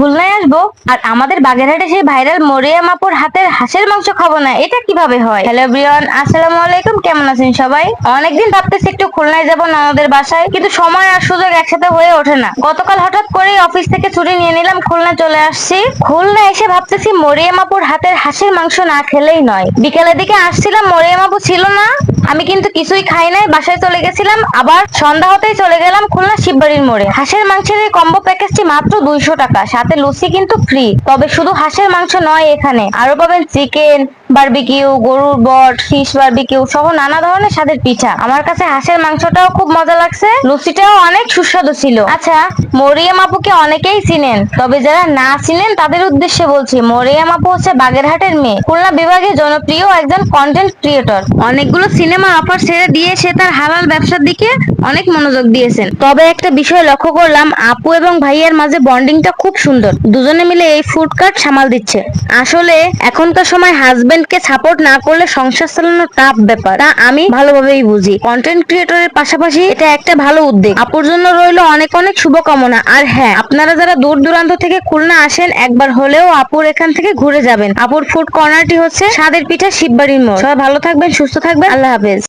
খুলনায় আসব, আর আমাদের বাগেরহাটে সেই ভাইরাল মরিয়াম আপুর হাতের হাঁসের মাংস খাব না, এটা কীভাবে হয়? হ্যালো ব্রিয়ন আসসালামু আলাইকুম, কেমন আছেন সবাই? অনেকদিন ভাবতেছি একটু খুলনায় যাব ননদের বাসায়, কিন্তু সময় আর সুযোগ একসাথে হয়ে ওঠে না। গতকাল হঠাৎ করেই অফিস থেকে ছুটি নিয়ে নিলাম, খুলনা চলে আসছি। খুলনা এসে ভাবতেছি মরিয়াম আপুর হাতের হাঁসের মাংস না খেলেই নয়। বিকেলের দিকে আসছিলাম, মরিয়া আপু ছিল না আমি কিন্তু কিছুই খাই নাই, বাসায় চলে গেছিলাম, আবার সন্ধ্যা হতেই চলে গেলাম খুলনা শিববাড়ির মোড়ে। হাঁসের মাংসের এই কম্বো প্যাকেজটি মাত্র দুইশো টাকা, সাথে লুচি কিন্তু ফ্রি তবে শুধু হাঁসের মাংস নয় এখানে। আরও পাবেন চিকেন বারবিকিউ গরুর বট ফিশ বারবিকিউ সহ নানা ধরনের স্বাদের পিঠা। আমার কাছে হাঁসের মাংসটাও খুব মজা লাগছে। লুচিটাও অনেক সুস্বাদু ছিল। আচ্ছা মরিয়াম আপুকে অনেকেই চিনেন, তবে যারা না চিনেন তাদের উদ্দেশ্যে বলছি, মরিয়াম আপু হচ্ছে বাগেরহাটের মেয়ে। খুলনা বিভাগে জনপ্রিয় একজন কন্টেন্ট ক্রিয়েটর অনেকগুলো সিনেমা অফার ছেড়ে দিয়ে সে তার হালাল ব্যবসার দিকে অনেক মনোযোগ দিয়েছেন। তবে একটা বিষয় লক্ষ্য করলাম, আপু এবং ভাইয়ের মাঝে বন্ডিংটা খুব সুন্দর। দুজনে মিলে এই ফুড কার্ট সামাল দিচ্ছে। আসলে এখনকার সময় হাজবেন্ডকে সাপোর্ট না করলে সংসার চালানো টাফ ব্যাপার। তা আমি ভালোভাবেই বুঝি। কন্টেন্ট ক্রিয়েটরের পাশাপাশি এটা একটা ভালো উদ্যোগ। আপুর জন্য রইল অনেক অনেক শুভকামনা। আর হ্যাঁ আপনারা যারা দূর দূরান্ত থেকে খুলনা আসেন, একবার হলেও আপুর এখান থেকে ঘুরে যাবেন। আপুর ফুড কর্নারটি হচ্ছে স্বাদের পিঠা শিববাড়ির মোড়। সবাই ভালো থাকবেন, সুস্থ থাকবেন। আল্লাহ হাফেজ। Is.